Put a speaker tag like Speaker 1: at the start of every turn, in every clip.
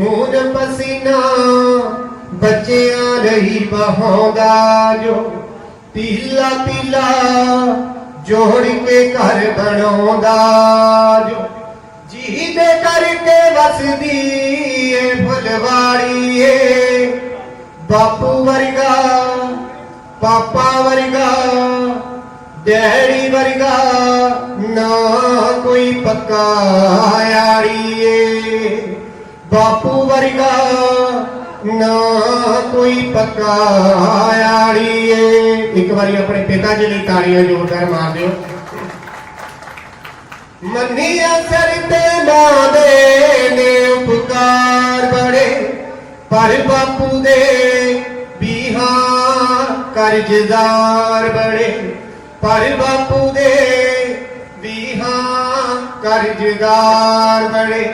Speaker 1: ਖੂਨ ਪਸੀਨਾ ਬੱਚਿਆਂ ਲਈ ਬਹਾਉਂਦਾ ਜੋ ਪੀਲਾ ਪੀਲਾ ਜੋੜ ਕੇ ਘਰ ਬਣਾਉਂਦਾ ਜੋ। ਜਿਹਦੇ ਕਰਕੇ ਵਸਦੀ ਏ ਫੁਲਵਾੜੀ ਏ, ਬਾਪੂ ਵਰਗਾ, ਪਾਪਾ ਵਰਗਾ, ਡੈਡੀ ਵਰਗਾ, ਨਾ ਕੋਈ ਪੱਕਾ ਯਾਰੀ ਏ। ਬਾਪੂ ਵਰਗਾ ਨਾ ਕੋਈ ਪੱਕਾ ਯਾਰੀ ਇੱਕ ਵਾਰੀ ਆਪਣੇ ਪਿਤਾ ਜੀ ਲਈ ਤਾੜੀਆਂ ਜ਼ੋਰਦਾਰ ਮਾਰ ਦਿਓ। ਮੰਨੀਆ ਸਿਰ ਤੇ ਮਾਂ ਦੇ ਨੇ ਉਪਕਾਰ ਬੜੇ, ਪਰ ਬਾਪੂ ਦੇ ਬੀਹਾ ਕਰਜ਼ਦਾਰ ਬੜੇ, ਪਰ ਬਾਪੂ ਦੇ ਬੀਹਾ ਕਰਜ਼ਦਾਰ ਬੜੇ।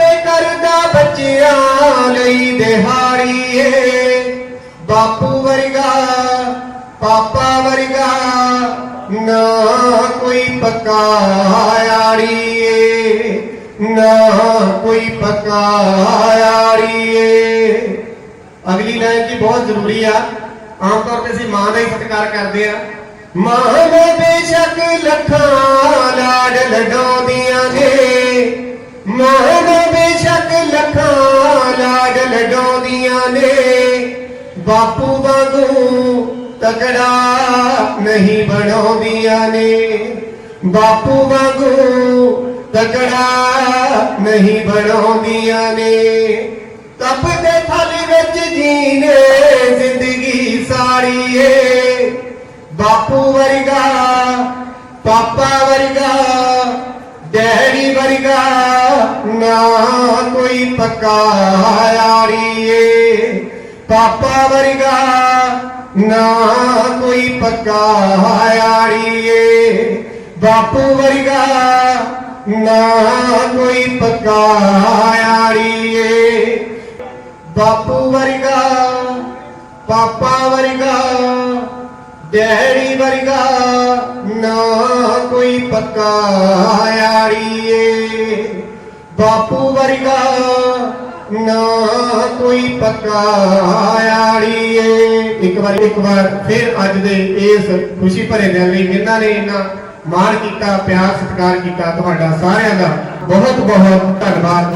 Speaker 1: ਤੁੱਪੇ ਕਰਦਾ ਬੱਚਿਆਂ ਲਈ ਦਿਹਾੜੀਏ ਬਾਪੂ ਵਰਗਾ, ਪਾਪਾ ਵਰਗਾ, ਨਾ ਕੋਈ ਪੱਕਾ ਨਾ ਕੋਈ ਪੱਕਾ ਅਗਲੀ ਲਾਈਨ ਜੀ ਬਹੁਤ ਜ਼ਰੂਰੀ ਆ। ਆਮ ਤੌਰ ਤੇ ਅਸੀਂ ਮਾਂ ਦਾ ਹੀ ਸਤਿਕਾਰ ਕਰਦੇ ਆ। ਮਾਂ ਨੇ ਬੇਸ਼ੱਕ ਲੱਖਾਂ ਲਾਡ ਲਗਾਉਂਦੀਆਂ ਨੇ ਮਾਂ ਲਡਾਉਂਦੀਆਂ ਨੇ, ਬਾਪੂ ਵਾਂਗੂ ਤਕੜਾ ਨਹੀਂ ਬਣਾਉਂਦੀਆਂ ਨੇ। ਬਾਪੂ ਵਾਂਗੂ ਤਕੜਾ ਨਹੀਂ ਬਣਾਉਂਦੀਆਂ ਨੇ। ਤਪ ਦੇ ਥਲ ਵਿੱਚ ਜੀਨੇ ਜ਼ਿੰਦਗੀ ਸਾਰੀ ਏ ਬਾਪੂ ਵਰਗਾ, ਪਾਪਾ ਵਰਗਾ, ਡੈਡੀ ਵਰਗਾ ਨਾ ਕੋਈ ਪੱਕਾ ਯਾਰੀ ਪਾਪਾ ਵਰਗਾ ਨਾ ਕੋਈ ਪੱਕਾ ਯਾਰੀ ਬਾਪੂ ਵਰਗਾ ਨਾ ਕੋਈ ਪੱਕਾ ਯਾਰੀ ਬਾਪੂ ਵਰਗਾ, ਪਾਪਾ ਵਰਗਾ, ਡੈਡੀ ਵਰਗਾ ਨਾ ਕੋਈ ਪੱਕਾ ਯਾਰੀ ਬਾਪੂ ਵਰਗਾ ਨਾ ਕੋਈ ਪੱਕਾ ਯਾਰੀ ਇੱਕ ਵਾਰ ਇੱਕ ਵਾਰ ਫਿਰ ਅੱਜ ਦੇ ਇਸ ਖੁਸ਼ੀ ਭਰੇ ਦਿਨ ਲਈ ਜਿਨ੍ਹਾਂ ਨੇ ਇਹਨਾਂ ਮਾਣ ਕੀਤਾ, ਪਿਆਰ, ਸਤਿਕਾਰ ਕੀਤਾ, ਤੁਹਾਡਾ ਸਾਰਿਆਂ ਦਾ ਬਹੁਤ ਬਹੁਤ ਧੰਨਵਾਦ।